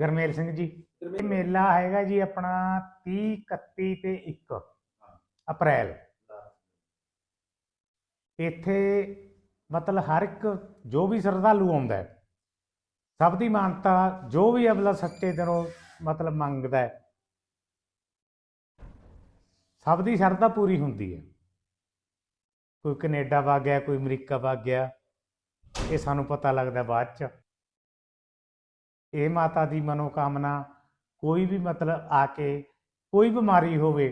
ਗਰਮੇਲ ਸਿੰਘ ਜੀ। ਇਹ ਮੇਲਾ ਹੈਗਾ ਜੀ ਆਪਣਾ 30 31 ਤੇ 1 ਅਪ੍ਰੈਲ। ਇੱਥੇ ਮਤਲਬ ਹਰ ਇੱਕ ਜੋ ਵੀ ਸ਼ਰਧਾਲੂ ਆਉਂਦਾ ਹੈ ਸਭ ਦੀ ਮਾਨਤਾ ਜੋ ਵੀ ਅਗਲਾ ਸੱਚੇ ਦਿਨੋਂ ਮਤਲਬ ਮੰਗਦਾ ਹੈ ਸਭ ਦੀ ਸ਼ਰਧਾ ਪੂਰੀ ਹੁੰਦੀ ਹੈ। ਕੋਈ ਕੈਨੇਡਾ ਵਗ ਗਿਆ ਕੋਈ ਅਮਰੀਕਾ ਵਗ ਗਿਆ ਇਹ ਸਾਨੂੰ ਪਤਾ ਲੱਗਦਾ ਬਾਅਦ ਚ। ਇਹ ਮਾਤਾ ਦੀ ਮਨੋਕਾਮਨਾ ਕੋਈ ਵੀ ਮਤਲਬ ਆ ਕੇ ਕੋਈ ਬਿਮਾਰੀ ਹੋਵੇ,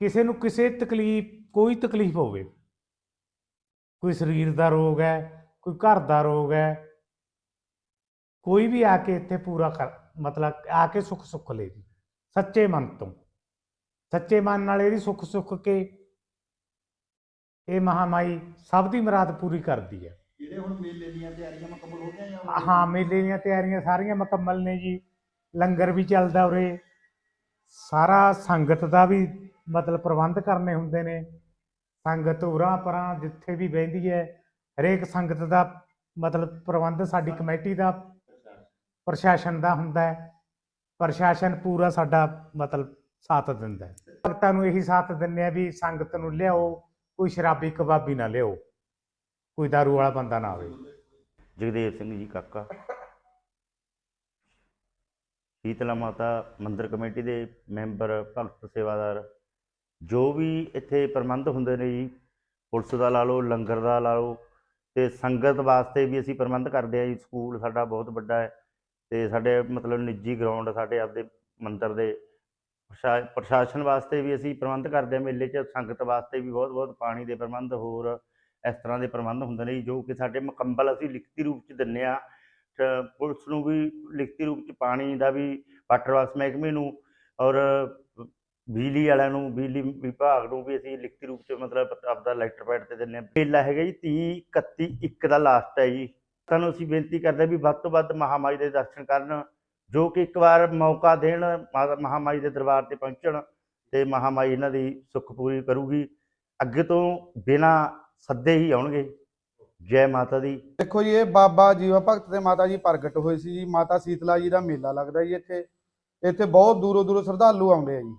ਕਿਸੇ ਨੂੰ ਕਿਸੇ ਤਕਲੀਫ, ਕੋਈ ਤਕਲੀਫ ਹੋਵੇ, ਕੋਈ ਸਰੀਰ ਦਾ ਰੋਗ ਹੈ, ਕੋਈ ਘਰ ਦਾ ਰੋਗ ਹੈ, ਕੋਈ ਵੀ ਆ ਕੇ ਇੱਥੇ ਪੂਰਾ ਕਰ, ਮਤਲਬ ਆ ਕੇ ਸੁੱਖ ਸੁੱਖ ਲੇ ਜੀ ਸੱਚੇ ਮਨ ਤੋਂ। ਸੱਚੇ ਮਨ ਨਾਲ ਇਹਦੀ ਸੁੱਖ ਸੁੱਖ ਕੇ ਇਹ ਮਹਾਮਾਈ ਸਭ ਦੀ ਮੁਰਾਦ ਪੂਰੀ ਕਰਦੀ ਹੈ। ਜਿਹੜੇ ਹੁਣ ਮੇਲੇ ਦੀਆਂ ਤਿਆਰੀਆਂ ਮੁਕੰਮਲ ਹੋ ਗਈਆਂ ਜਾਂ ਹਾਂ, ਮੇਲੇ ਦੀਆਂ ਤਿਆਰੀਆਂ ਸਾਰੀਆਂ ਮੁਕੰਮਲ ਨੇ ਜੀ। ਲੰਗਰ ਵੀ ਚੱਲਦਾ ਉਰੇ। ਸਾਰਾ ਸੰਗਤ ਦਾ ਵੀ ਮਤਲਬ ਪ੍ਰਬੰਧ ਕਰਨੇ ਹੁੰਦੇ ਨੇ। ਸੰਗਤ ਉਰਾਂ ਪਰਾਂ ਜਿੱਥੇ ਵੀ ਬਹਿੰਦੀ ਹੈ, ਹਰੇਕ ਸੰਗਤ ਦਾ ਮਤਲਬ ਪ੍ਰਬੰਧ ਸਾਡੀ ਕਮੇਟੀ ਦਾ, ਪ੍ਰਸ਼ਾਸਨ ਦਾ ਹੁੰਦਾ ਹੈ। ਪ੍ਰਸ਼ਾਸਨ ਪੂਰਾ ਸਾਡਾ ਮਤਲਬ ਸਾਥ ਦਿੰਦਾ ਹੈ। ਸੰਗਤਾਂ ਨੂੰ ਇਹੀ ਸਾਥ ਦਿੰਦੇ ਆ ਵੀ ਸੰਗਤ ਨੂੰ ਲਿਆਓ, ਕੋਈ ਸ਼ਰਾਬੀ ਕਬਾਬੀ ਨਾ ਲਿਆਓ। ਕੋਈ ਦਾਰੂ ਵਾਲਾ ਬੰਦਾ ਨਾ ਆਵੇ। ਜਗਦੇਵ ਸਿੰਘ ਜੀ ਕਾਕਾ। ਸ਼ੀਤਲਾ ਮਾਤਾ ਮੰਦਿਰ ਕਮੇਟੀ ਦੇ ਮੈਂਬਰ, ਭਗਤ ਸੇਵਾਦਾਰ, ਜੋ ਵੀ ਇੱਥੇ ਪ੍ਰਬੰਧ ਹੁੰਦੇ ਨੇ ਜੀ, ਪੁਲਿਸ ਦਾ ਲਾ ਲਓ, ਲੰਗਰ ਦਾ ਲਾ ਲਓ, ਤੇ ਸੰਗਤ ਵਾਸਤੇ ਵੀ ਅਸੀਂ ਪ੍ਰਬੰਧ ਕਰਦੇ ਆ ਜੀ। ਸਕੂਲ ਸਾਡਾ ਬਹੁਤ ਵੱਡਾ ਹੈ ਤੇ ਸਾਡੇ ਮਤਲਬ ਨਿੱਜੀ ਗਰਾਊਂਡ ਸਾਡੇ ਆਪਦੇ ਮੰਦਿਰ ਦੇ ਪ੍ਰਸ਼ਾ- ਪ੍ਰਸ਼ਾਸਨ ਵਾਸਤੇ ਵੀ ਅਸੀਂ ਪ੍ਰਬੰਧ ਕਰਦੇ ਆ ਮੇਲੇ 'ਚ ਸੰਗਤ ਵਾਸਤੇ ਵੀ ਬਹੁਤ ਬਹੁਤ ਪਾਣੀ ਦੇ ਪ੍ਰਬੰਧ ਹੋਰ ਇਸ ਤਰ੍ਹਾਂ ਦੇ ਪ੍ਰਬੰਧ ਹੁੰਦੇ ਨੇ ਜੋ ਕਿ ਸਾਡੇ ਮੁਕੰਮਲ ਅਸੀਂ ਲਿਖਤੀ ਰੂਪ ਚ ਦਿੰਨੇ ਆ। ਪੁਲਿਸ ਨੂੰ ਵੀ ਲਿਖਤੀ ਰੂਪ ਚ ਪਾਣੀ ਦਾ ਵੀ, ਵਾਟਰ ਵਾਸ ਮਹਿਕਮੇ ਨੂੰ ਔਰ ਬਿਜਲੀ ਵਾਲਿਆਂ ਨੂੰ, ਬਿਜਲੀ ਵਿਭਾਗ ਨੂੰ ਵੀ ਅਸੀਂ ਲਿਖਤੀ ਰੂਪ ਚ ਮਤਲਬ ਆਪਦਾ ਲੈਟਰ ਪੈਡ ਤੇ ਦਿੰਨੇ ਆ। ਮੇਲਾ ਹੈਗਾ ਜੀ 30 31 1 ਦਾ ਲਾਸਟ ਹੈ ਜੀ। ਤੁਹਾਨੂੰ ਅਸੀਂ ਬੇਨਤੀ ਕਰਦੇ ਹਾਂ ਵੀ ਵੱਧ ਤੋਂ ਵੱਧ ਮਹਾਮਾਈ ਦੇ ਦਰਸ਼ਨ ਕਰਨ, ਜੋ ਕਿ ਇੱਕ ਵਾਰ ਮੌਕਾ ਦੇਣ ਮਾਤਾ ਮਹਾਮਾਈ ਦੇ ਦਰਬਾਰ ਤੇ ਪਹੁੰਚਣ ਤੇ ਮਹਾਮਾਈ ਇਹਨਾਂ ਦੀ ਸੁੱਖ ਪੂਰੀ ਕਰੂਗੀ। ਅੱਗੇ ਤੋਂ ਬਿਨਾਂ ਸੱਦੇ ਹੀ ਆਉਣਗੇ। ਜੈ ਮਾਤਾ ਦੀ। ਦੇਖੋ ਜੀ, ਇਹ ਬਾਬਾ ਜੀਵਾ ਭਗਤ ਤੇ ਮਾਤਾ ਜੀ ਪ੍ਰਗਟ ਹੋਏ ਸੀ ਜੀ। ਮਾਤਾ ਸੀਤਲਾ ਜੀ ਦਾ ਮੇਲਾ ਲੱਗਦਾ ਜੀ ਇੱਥੇ। ਇੱਥੇ ਬਹੁਤ ਦੂਰੋਂ ਦੂਰੋਂ ਸ਼ਰਧਾਲੂ ਆਉਂਦੇ ਆ ਜੀ।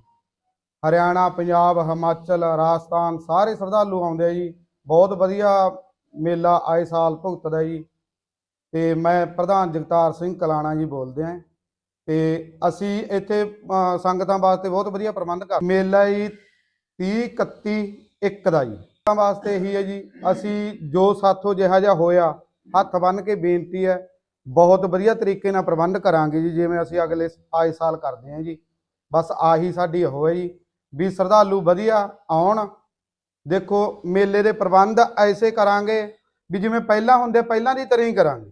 ਹਰਿਆਣਾ, ਪੰਜਾਬ, ਹਿਮਾਚਲ, ਰਾਜਸਥਾਨ ਸਾਰੇ ਸ਼ਰਧਾਲੂ ਆਉਂਦੇ ਆ ਜੀ। ਬਹੁਤ ਵਧੀਆ ਮੇਲਾ ਆਏ ਸਾਲ ਭੁਗਤਦਾ ਜੀ। ਤੇ ਮੈਂ ਪ੍ਰਧਾਨ ਜਗਤਾਰ ਸਿੰਘ ਕਲਾਣਾ ਜੀ ਬੋਲਦੇ ਆਂ। ਤੇ ਅਸੀਂ ਇੱਥੇ ਸੰਗਤਾਂ ਵਾਸਤੇ ਬਹੁਤ ਵਧੀਆ ਪ੍ਰਬੰਧ ਕਰ ਮੇਲਾ ਜੀ 30 31 1 ਦਾ ਜੀ। ਲੋਕਾਂ ਵਾਸਤੇ ਇਹੀ ਹੈ ਜੀ, ਅਸੀਂ ਜੋ ਸਾਥੋਂ ਜਿਹਾ ਜਿਹਾ ਹੋਇਆ, ਹੱਥ ਬੰਨ ਕੇ ਬੇਨਤੀ ਹੈ, ਬਹੁਤ ਵਧੀਆ ਤਰੀਕੇ ਨਾਲ ਪ੍ਰਬੰਧ ਕਰਾਂਗੇ ਜੀ, ਜਿਵੇਂ ਅਸੀਂ ਅਗਲੇ ਆਏ ਸਾਲ ਕਰਦੇ ਹਾਂ ਜੀ। ਬਸ ਆਹੀ ਸਾਡੀ ਉਹ ਹੈ ਜੀ, ਵੀ ਸ਼ਰਧਾਲੂ ਵਧੀਆ ਆਉਣ। ਦੇਖੋ, ਮੇਲੇ ਦੇ ਪ੍ਰਬੰਧ ਐਸੇ ਕਰਾਂਗੇ, ਵੀ ਜਿਵੇਂ ਪਹਿਲਾਂ ਹੁੰਦੇ, ਪਹਿਲਾਂ ਦੀ ਤਰ੍ਹਾਂ ਹੀ ਕਰਾਂਗੇ।